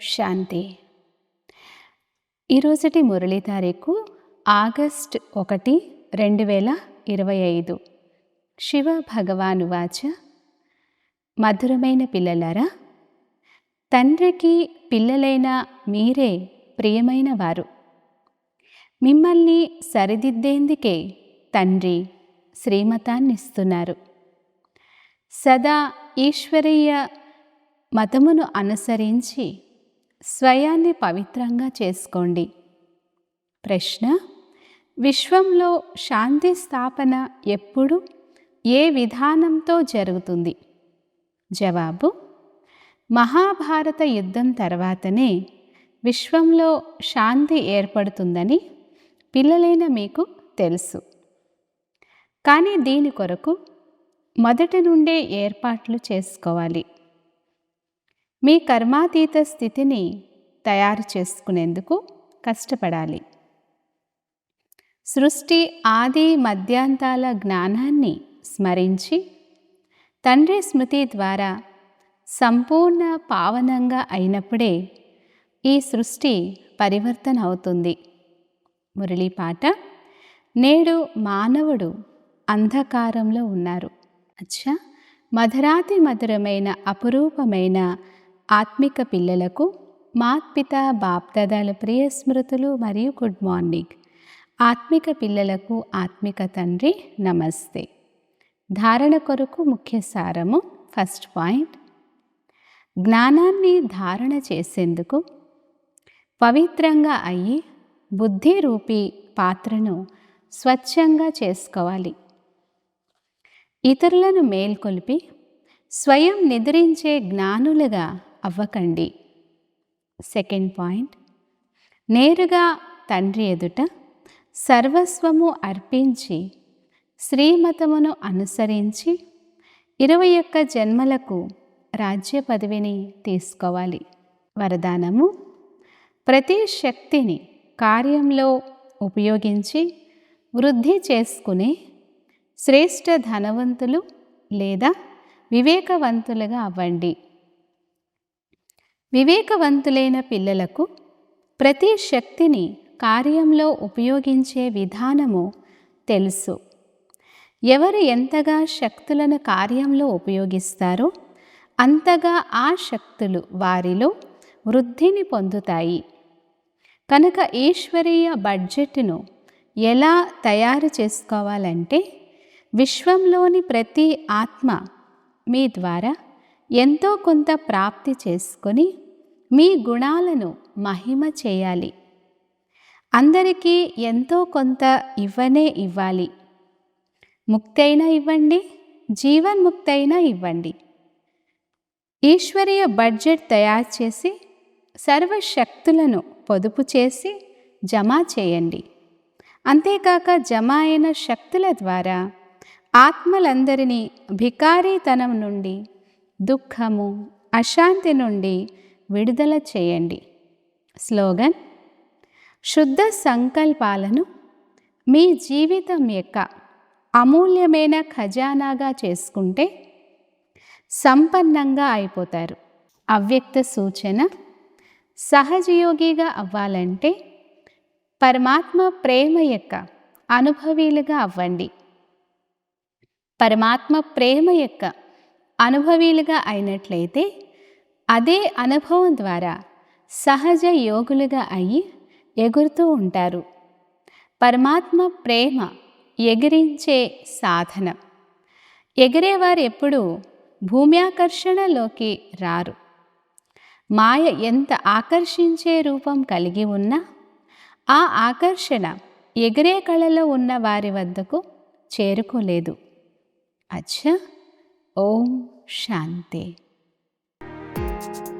శాంతి. ఈరోజుటి మురళీ తారీఖు ఆగస్ట్ ఒకటి రెండు వేల ఇరవై ఐదు. శివ భగవాను వాచ. మధురమైన పిల్లలారా తండ్రికి పిల్లలైన మీరే ప్రియమైన వారు. మిమ్మల్ని సరిదిద్దేందుకే తండ్రి శ్రీమతాన్నిస్తున్నారు. సదా ఈశ్వరీయ మతమును అనుసరించి స్వయాన్ని పవిత్రంగా చేసుకోండి. ప్రశ్న విశ్వంలో శాంతి స్థాపన ఎప్పుడు ఏ విధానంతో జరుగుతుంది? జవాబు మహాభారత యుద్ధం తర్వాతనే విశ్వంలో శాంతి ఏర్పడుతుందని పిల్లలైన మీకు తెలుసు. కానీ దీని కొరకు మొదటి నుండే ఏర్పాట్లు చేసుకోవాలి. మీ కర్మాతీత స్థితిని తయారు చేసుకునేందుకు కష్టపడాలి. సృష్టి ఆది మధ్యాంతాల జ్ఞానాన్ని స్మరించి తండ్రి స్మృతి ద్వారా సంపూర్ణ పావనంగా అయినప్పుడే ఈ సృష్టి పరివర్తన అవుతుంది మురళీ పాట నేడు మానవుడు అంధకారంలో ఉన్నారు. అచ్చా! మధురాతి మధురమైన అపురూపమైన ఆత్మిక పిల్లలకు మాత్పిత బాప్దాదాల ప్రియ స్మృతులు మరియు గుడ్ మార్నింగ్. ఆత్మిక పిల్లలకు ఆత్మిక తండ్రి నమస్తే. ధారణ కొరకు ముఖ్య సారము ఫస్ట్ పాయింట్. జ్ఞానాన్ని ధారణ చేసేందుకు పవిత్రంగా అయ్యి బుద్ధి రూపీ పాత్రను స్వచ్ఛంగా చేసుకోవాలి. ఇతరులను మేల్కొల్పి స్వయం నిద్రించే జ్ఞానులుగా అవ్వకండి. Second point. నేరుగా తండ్రి ఎదుట సర్వస్వము అర్పించి శ్రీమతమును అనుసరించి ఇరవై ఒక్క జన్మలకు రాజ్య పదవిని తీసుకోవాలి. వరదానము ప్రతి శక్తిని కార్యంలో ఉపయోగించి వృద్ధి చేసుకునే శ్రేష్ఠ ధనవంతులు లేదా వివేకవంతులుగా అవ్వండి. వివేకవంతులైన పిల్లలకు ప్రతి శక్తిని కార్యంలో ఉపయోగించే విధానము తెలుసు. ఎవరు ఎంతగా శక్తులను కార్యంలో ఉపయోగిస్తారో అంతగా ఆ శక్తులు వారిలో వృద్ధిని పొందుతాయి. కనుక ఈశ్వరీయ బడ్జెట్ను ఎలా తయారు చేసుకోవాలంటే విశ్వంలోని ప్రతి ఆత్మ మీ ద్వారా ఎంతో కొంత ప్రాప్తి చేసుకొని మీ గుణాలను మహిమ చేయాలి. అందరికీ ఎంతో కొంత ఇవ్వనే ఇవ్వాలి. ముక్తైనా ఇవ్వండి జీవన్ముక్తైనా ఇవ్వండి. ఈశ్వరీయ బడ్జెట్ తయారు చేసి సర్వశక్తులను పొదుపు చేసి జమ చేయండి. అంతేకాక జమ అయిన శక్తుల ద్వారా ఆత్మలందరినీ భికారీతనం నుండి దుఃఖము అశాంతి నుండి విడుదల చేయండి. స్లోగన్ శుద్ధ సంకల్పాలను మీ జీవితం యొక్క అమూల్యమైన ఖజానాగా చేసుకుంటే సంపన్నంగా అయిపోతారు. అవ్యక్త సూచన సహజయోగిగా అవ్వాలంటే పరమాత్మ ప్రేమ యొక్క అనుభవీలుగా అవ్వండి. పరమాత్మ ప్రేమ యొక్క అనుభవీలుగా అయినట్లయితే అదే అనుభవం ద్వారా సహజ యోగులుగా అయ్యి ఎగురుతూ ఉంటారు. పరమాత్మ ప్రేమ ఎగిరించే సాధన. ఎగిరేవారు ఎప్పుడూ భూమ్యాకర్షణలోకి రారు. మాయ ఎంత ఆకర్షించే రూపం కలిగి ఉన్నా ఆ ఆకర్షణ ఎగిరే కళలో ఉన్న వారి వద్దకు చేరుకోలేదు. అచ్చా! ఓం శాంతి. you